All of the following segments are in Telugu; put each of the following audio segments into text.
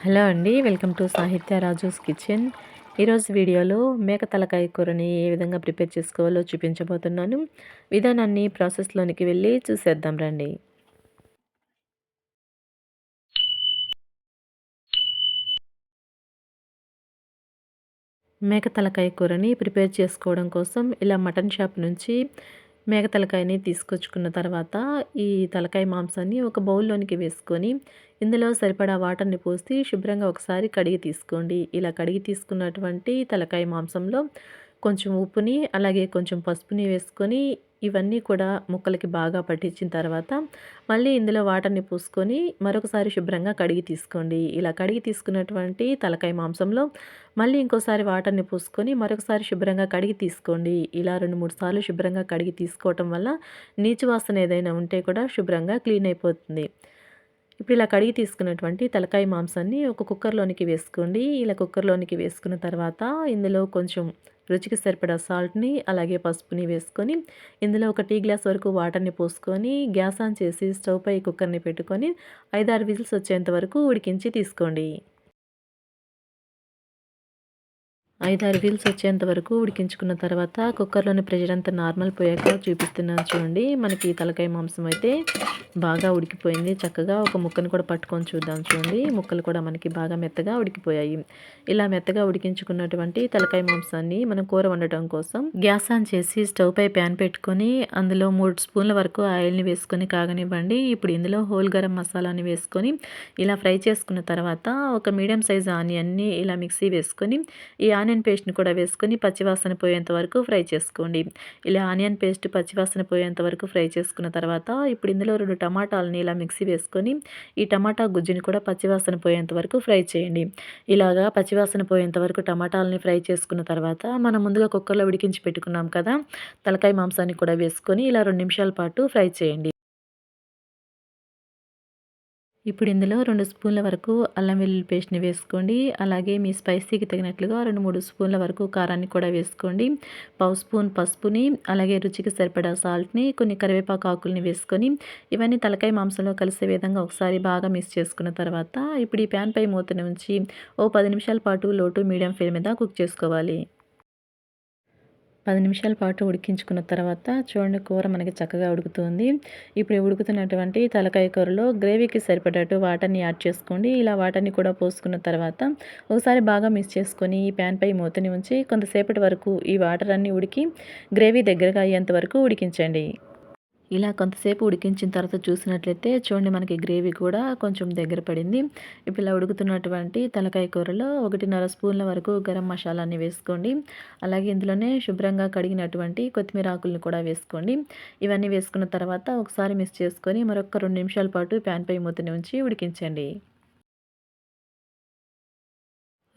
హలో అండి వెల్కమ్ టు సాహిత్య రాజూస్ కిచెన్. ఈరోజు వీడియోలో మేక తలకాయ కూరని ఏ విధంగా ప్రిపేర్ చేసుకోవాలో చూపించబోతున్నాను. విధానాన్ని ప్రాసెస్లోనికి వెళ్ళి చూసేద్దాం రండి. మేక తలకాయ కూరని ప్రిపేర్ చేసుకోవడం కోసం ఇలా మటన్ షాప్ నుంచి మేక తలకాయని తీసుకొచ్చుకున్న తర్వాత ఈ తలకాయ మాంసాన్ని ఒక బౌల్లోనికి వేసుకొని ఇందులో సరిపడా వాటర్ని పోసి శుభ్రంగా ఒకసారి కడిగి తీసుకోండి. ఇలా కడిగి తీసుకున్నటువంటి తలకాయ మాంసంలో కొంచెం ఉప్పుని అలాగే కొంచెం పసుపుని వేసుకొని ఇవన్నీ కూడా ముక్కలకి బాగా పట్టించిన తర్వాత మళ్ళీ ఇందులో వాటర్ని పూసుకొని మరొకసారి శుభ్రంగా కడిగి తీసుకోండి. ఇలా కడిగి తీసుకున్నటువంటి తలకాయ మాంసంలో మళ్ళీ ఇంకోసారి వాటర్ని పూసుకొని మరొకసారి శుభ్రంగా కడిగి తీసుకోండి. ఇలా రెండు మూడు సార్లు శుభ్రంగా కడిగి తీసుకోవటం వల్ల నీచు వాసన ఏదైనా ఉంటే కూడా శుభ్రంగా క్లీన్ అయిపోతుంది. ఇప్పుడు ఇలా కడిగి తీసుకున్నటువంటి తలకాయ మాంసాన్ని ఒక కుక్కర్లోనికి వేసుకోండి. ఇలా కుక్కర్లోనికి వేసుకున్న తర్వాత ఇందులో కొంచెం రుచికి సరిపడా సాల్ట్ని అలాగే పసుపుని వేసుకొని ఇందులో ఒక టీ గ్లాస్ వరకు వాటర్ని పోసుకొని గ్యాస్ ఆన్ చేసి స్టవ్ పై కుక్కర్ని పెట్టుకొని ఐదారు విజిల్స్ వచ్చేంత వరకు ఉడికించి తీసుకోండి. ఐదారు వీల్స్ వచ్చేంత వరకు ఉడికించుకున్న తర్వాత కుక్కర్లోని ప్రెషర్ అంతా నార్మల్ పోయాక చూపిస్తున్నాను చూడండి. మనకి తలకాయ మాంసం అయితే బాగా ఉడికిపోయింది. చక్కగా ఒక ముక్కను కూడా పట్టుకొని చూద్దాం చూడండి. ముక్కలు కూడా మనకి బాగా మెత్తగా ఉడికిపోయాయి. ఇలా మెత్తగా ఉడికించుకున్నటువంటి తలకాయ మాంసాన్ని మనం కూర వండటం కోసం గ్యాస్ ఆన్ చేసి స్టవ్ పై ప్యాన్ పెట్టుకొని అందులో మూడు స్పూన్ల వరకు ఆయిల్ని వేసుకొని కాగనివ్వండి. ఇప్పుడు ఇందులో హోల్ గరం మసాలాని వేసుకొని ఇలా ఫ్రై చేసుకున్న తర్వాత ఒక మీడియం సైజ్ ఆనియన్ని ఇలా మిక్సీ వేసుకొని ఈ ఆనియన్ పేస్ట్ని కూడా వేసుకొని పచ్చివాసన పోయేంత వరకు ఫ్రై చేసుకోండి. ఇలా ఆనియన్ పేస్ట్ పచ్చివాసన పోయేంత వరకు ఫ్రై చేసుకున్న తర్వాత ఇప్పుడు ఇందులో రెండు టమాటాలని ఇలా మిక్సీ వేసుకొని ఈ టమాటా గుజ్జుని కూడా పచ్చివాసన పోయేంత వరకు ఫ్రై చేయండి. ఇలాగా పచ్చివాసన పోయేంత వరకు టమాటాలని ఫ్రై చేసుకున్న తర్వాత మనం ముందుగా కుక్కర్లో ఉడికించి పెట్టుకున్నాం కదా తలకాయ మాంసాన్ని కూడా వేసుకొని ఇలా రెండు నిమిషాల పాటు ఫ్రై చేయండి. ఇప్పుడు ఇందులో రెండు స్పూన్ల వరకు అల్లం వెల్లుల్లి పేస్ట్ని వేసుకోండి. అలాగే మీ స్పైసీకి తగినట్లుగా రెండు మూడు స్పూన్ల వరకు కారాన్ని కూడా వేసుకోండి. పావు స్పూన్ పసుపుని అలాగే రుచికి సరిపడా సాల్ట్ని కొన్ని కరివేపాకు ఆకుల్ని వేసుకొని ఇవన్నీ తలకాయ మాంసంలో కలిసే విధంగా ఒకసారి బాగా మిక్స్ చేసుకున్న తర్వాత ఇప్పుడు ఈ ప్యాన్ పై మూతని ఉంచి ఓ పది నిమిషాల పాటు లోటు మీడియం ఫ్లేమ్ మీద కుక్ చేసుకోవాలి. పది నిమిషాల పాటు ఉడికించుకున్న తర్వాత చూడండి కూర మనకి చక్కగా ఉడుకుతుంది. ఇప్పుడు ఉడుకుతున్నటువంటి తలకాయ కూరలో గ్రేవీకి సరిపడేట్టు వాటర్ని యాడ్ చేసుకోండి. ఇలా వాటర్ని కూడా పోసుకున్న తర్వాత ఒకసారి బాగా మిక్స్ చేసుకొని ఈ ప్యాన్ పై మూతని ఉంచి కొంతసేపటి వరకు ఈ వాటర్ అన్నీ ఉడికి గ్రేవీ దగ్గరగా అయ్యేంత వరకు ఉడికించండి. ఇలా కొంతసేపు ఉడికించిన తర్వాత చూసినట్లయితే చూడండి మనకి గ్రేవీ కూడా కొంచెం దగ్గర పడింది. ఇప్పుడు ఇలా ఉడుకుతున్నటువంటి తలకాయ కూరలో ఒకటిన్నర స్పూన్ల వరకు గరం మసాలాన్ని వేసుకోండి. అలాగే ఇందులోనే శుభ్రంగా కడిగినటువంటి కొత్తిమీర ఆకులను కూడా వేసుకోండి. ఇవన్నీ వేసుకున్న తర్వాత ఒకసారి మిక్స్ చేసుకొని మరొక రెండు నిమిషాల పాటు ప్యాన్ పై మూతని ఉంచి ఉడికించండి.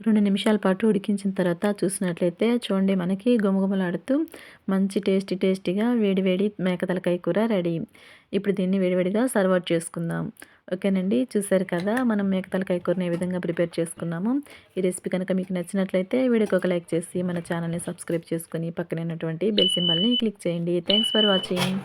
రెండు నిమిషాల పాటు ఉడికించిన తర్వాత చూసినట్లయితే చూడండి మనకి గుమగుమలాడుతూ మంచి టేస్టీ టేస్టీగా వేడివేడి మేకతలకాయ కూర రెడీ. ఇప్పుడు దీన్ని వేడివేడిగా సర్వ్ అవుట్ చేసుకుందాం. ఓకేనండి చూసారు కదా మనం మేకతలకాయ కూరని ఏ విధంగా ప్రిపేర్ చేసుకున్నాము. ఈ రెసిపీ కనుక మీకు నచ్చినట్లయితే వీడియోకి ఒక లైక్ చేసి మన ఛానల్ని సబ్స్క్రైబ్ చేసుకుని పక్కనైనటువంటి బెల్ సింబల్ని క్లిక్ చేయండి. Thanks for watching.